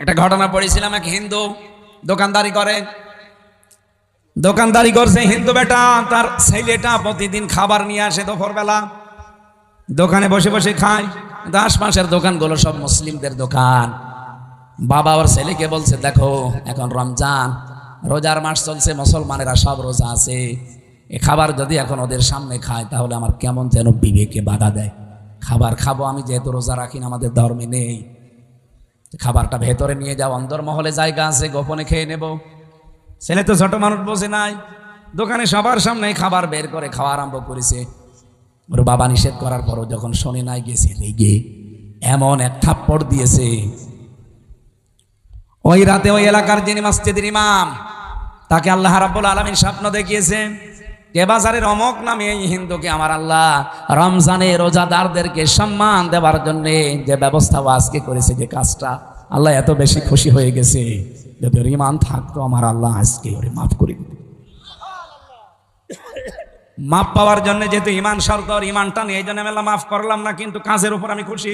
একটা ঘটনা পড়েছিলাম এক হিন্দু দোকানদারি করে। দোকানদারি করছে, হিন্দু বেটা, তার ছেলেটা প্রতিদিন খাবার নিয়ে আসে দুপুরবেলা। দোকানে বসে বসে খায়। আশপাশের দোকানগুলো সব মুসলিমদের দোকান। বাবা ওর ছেলেকে বলছে, দেখো, এখন রমজান, রোজার মাস চলছে, মুসলমানেরা সব রোজা আছে। এ খাবার যদি এখন ওদের সামনে খায়, তাহলে আমার কেমন যেন বিবেকে বাধা দেয়। খাবার খাব আমি, যেহেতু রোজা রাখি না, আমাদের ধর্মে নেই। খাবারটা ভেতরে নিয়ে যাও অন্দরমহলে জায়গা আছে, গোপনে খেয়ে নেব। ছেলে তো ছোট মানুষ, বসে নাই। দোকানে সবার সামনে খাবার বের করে খাওয়া আরম্ভ করেছে। ওর বাবা নিষেধ করার পরও যখন শোনে নাই, গেছে রেগে এমন এক থাপ্পড় দিয়েছে। ওই রাতে ওই এলাকার যিনি মসজিদের ইমাম, তাকে আল্লাহ রাব্বুল আলমীর স্বপ্ন দেখিয়েছে যে বাজারের অমক নামে এই হিন্দুকে আমার আল্লাহ রমজানে রোজাদারদেরকে সম্মান দেওয়ার জন্য যে ব্যবস্থা আজকে করেছে, যে কাজটা, আল্লাহ এত বেশি খুশি হয়ে গেছে। যদি ওর ইমান থাকতো, আমার আল্লাহ আজকে ওরে মাফ করে মাপ পাওয়ার জন্য যেহেতু ইমান ওর ইমানটা নেই এই জন্য আল্লাহ মাফ করলাম না, কিন্তু কাজের উপর আমি খুশি।